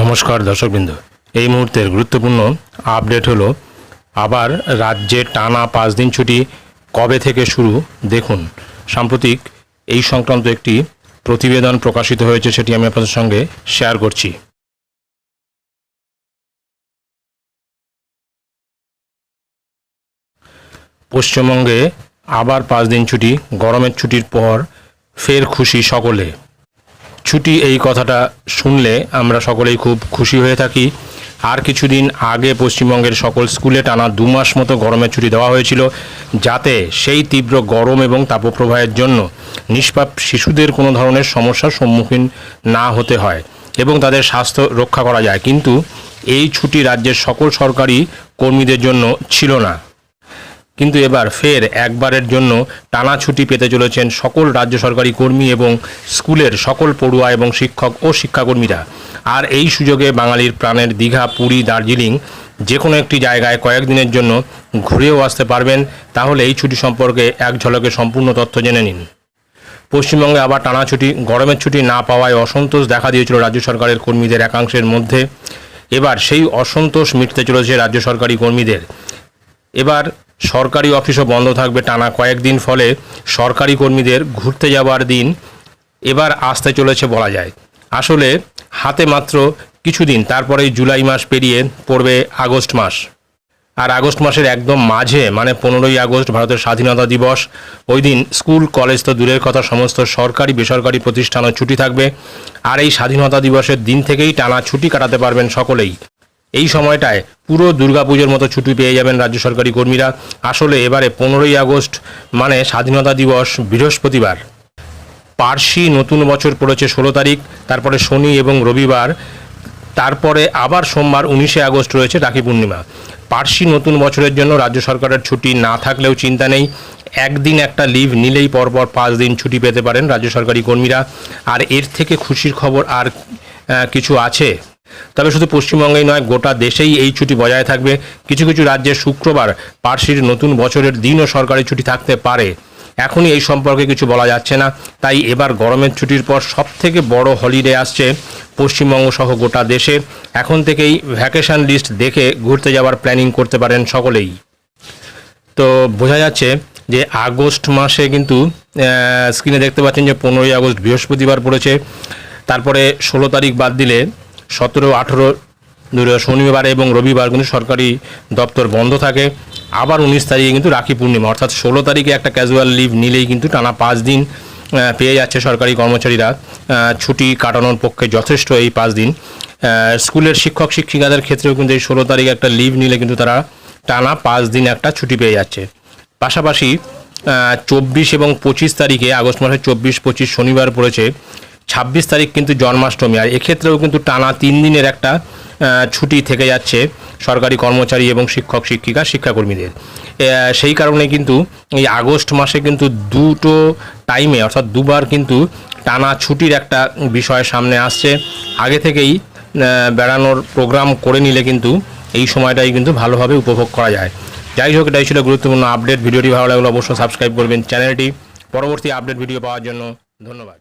নমস্কার দর্শকবৃন্দ। এই মুহূর্তের গুরুত্বপূর্ণ আপডেট হলো, আবার রাজ্যে টানা পাঁচ দিন ছুটি কবে থেকে শুরু দেখুন। সাম্প্রতিক এই সংক্রান্ত একটি প্রতিবেদন প্রকাশিত হয়েছে, সেটি আমি আপনাদের সঙ্গে শেয়ার করছি। পশ্চিমবঙ্গে আবার পাঁচ দিন ছুটি, গরমের ছুটির পর ফের খুশি সকলে। ছুটি এই কথাটা শুনলে আমরা সকলেই খুব খুশি হয়ে থাকি। আর কিছুদিন আগে পশ্চিমবঙ্গের সকল স্কুলে টানা দু মাস মতো গরমের ছুটি দেওয়া হয়েছিল, যাতে সেই তীব্র গরম এবং তাপপ্রবাহের জন্য নিষ্পাপ শিশুদের কোনো ধরনের সমস্যার সম্মুখীন না হতে হয় এবং তাদের স্বাস্থ্য রক্ষা করা যায়। কিন্তু এই ছুটি রাজ্যের সকল সরকারি কর্মীদের জন্য ছিল না। কিন্তু এবার ফের একবারের জন্য টানা ছুটি পেতে চলেছেন সকল রাজ্য সরকারি কর্মী এবং স্কুলের সকল পড়ুয়া এবং শিক্ষক ও শিক্ষাকর্মীরা। আর এই সুযোগে বাঙালির প্রাণের দীঘা, পুরী, দার্জিলিং যে কোনো একটি জায়গায় কয়েকদিনের জন্য ঘুরেও আসতে পারবেন। তাহলে এই ছুটি সম্পর্কে এক ঝলকে সম্পূর্ণ তথ্য জেনে নিন। পশ্চিমবঙ্গে আবার টানা ছুটি, গরমের ছুটি না পাওয়ায় অসন্তোষ দেখা দিয়েছিল রাজ্য সরকারের কর্মীদের একাংশের মধ্যে। এবার সেই অসন্তোষ মিটতে চলেছে রাজ্য সরকারি কর্মীদের। এবার সরকারি অফিসও বন্ধ থাকবে টানা কয়েকদিন ফলে সরকারি কর্মীদের ঘুরতে যাওয়ার দিন এবার আসতে চলেছে বলা যায়। আসলে হাতে মাত্র কিছুদিন, তারপরেই জুলাই মাস পেরিয়ে পড়বে আগস্ট মাস। আর আগস্ট মাসের একদম মাঝে মানে পনেরোই আগস্ট ভারতের স্বাধীনতা দিবস, ওই দিন স্কুল, কলেজ তো দূরের কথা, সমস্ত সরকারি, বেসরকারি প্রতিষ্ঠানও ছুটি থাকবে। আর এই স্বাধীনতা দিবসের দিন থেকেই টানা ছুটি কাটাতে পারবেন সকলেই। এই সময়টায় পুরো দুর্গাপুজোর মতো ছুটি পেয়ে যাবেন রাজ্য সরকারি কর্মীরা। আসলে এবারে পনেরোই আগস্ট মানে স্বাধীনতা দিবস, বৃহস্পতিবার। পার্সি নতুন বছর পড়েছে ষোলো তারিখ, তারপরে শনি এবং রবিবার, তারপরে আবার সোমবার উনিশে আগস্ট রয়েছে রাখি পূর্ণিমা। পার্সি নতুন বছরের জন্য রাজ্য সরকারের ছুটি না থাকলেও চিন্তা নেই। একদিন একটা লিভ নিলেই পরপর পাঁচ দিন ছুটি পেতে পারেন রাজ্য সরকারি কর্মীরা। আর এর থেকে খুশির খবর আর কিছু আছে? তবে শুধু পশ্চিমবঙ্গেই নয়, গোটা দেশেই এই ছুটি বজায় থাকবে। কিছু কিছু রাজ্যে শুক্রবার পার্সির নতুন বছরের দিনও সরকারি ছুটি থাকতে পারে। এখনই এই সম্পর্কে কিছু বলা যাচ্ছে না। তাই এবার গরমের ছুটির পর সব থেকে বড় হলিডে আসছে পশ্চিমবঙ্গ সহ গোটা দেশে। এখন থেকেই ভ্যাকেশন লিস্ট দেখে ঘুরতে যাওয়ার প্ল্যানিং করতে পারেন সকলেই। তো বোঝা যাচ্ছে যে আগস্ট মাসে কিন্তু স্ক্রিনে দেখতে পাচ্ছেন যে পনেরোই আগস্ট বৃহস্পতিবার পড়েছে। তারপরে ষোলো তারিখ বাদ দিলে সতেরো, আঠেরো শনিবার এবং রবিবার কিন্তু সরকারি দপ্তর বন্ধ থাকে। আবার উনিশ তারিখে কিন্তু রাখি পূর্ণিমা, অর্থাৎ ষোলো তারিখে একটা ক্যাজুয়াল লিভ নিলেই কিন্তু টানা পাঁচ দিন পেয়ে যাচ্ছে সরকারি কর্মচারীরা। ছুটি কাটানোর পক্ষে যথেষ্ট এই পাঁচ দিন। স্কুলের শিক্ষক, শিক্ষিকাদের ক্ষেত্রেও কিন্তু এই ষোলো তারিখে একটা লিভ নিলে কিন্তু তারা টানা পাঁচ দিন একটা ছুটি পেয়ে যাচ্ছে। পাশাপাশি চব্বিশ এবং পঁচিশ তারিখে, আগস্ট মাসের চব্বিশ, পঁচিশ শনিবার পড়েছে। ছাব্বিশ তারিখ কিন্তু জন্মাষ্টমী, আর এক্ষেত্রেও কিন্তু টানা তিন দিনের একটা ছুটি থেকে যাচ্ছে সরকারি কর্মচারী এবং শিক্ষক, শিক্ষিকা, শিক্ষাকর্মীদের। সেই কারণে কিন্তু এই আগস্ট মাসে কিন্তু দুটো টাইমে অর্থাৎ দুবার কিন্তু টানা ছুটির একটা বিষয় সামনে আসছে। আগে থেকেই বেড়ানোর প্রোগ্রাম করে নিলে কিন্তু এই সময়টাই কিন্তু ভালোভাবে উপভোগ করা যায়। যাই হোক, এটাই ছিল গুরুত্বপূর্ণ আপডেট ভিডিওটি ভালো লাগলে অবশ্যই সাবস্ক্রাইব করবেন। চ্যানেলটি পরবর্তী আপডেট ভিডিও পাওয়ার জন্য ধন্যবাদ।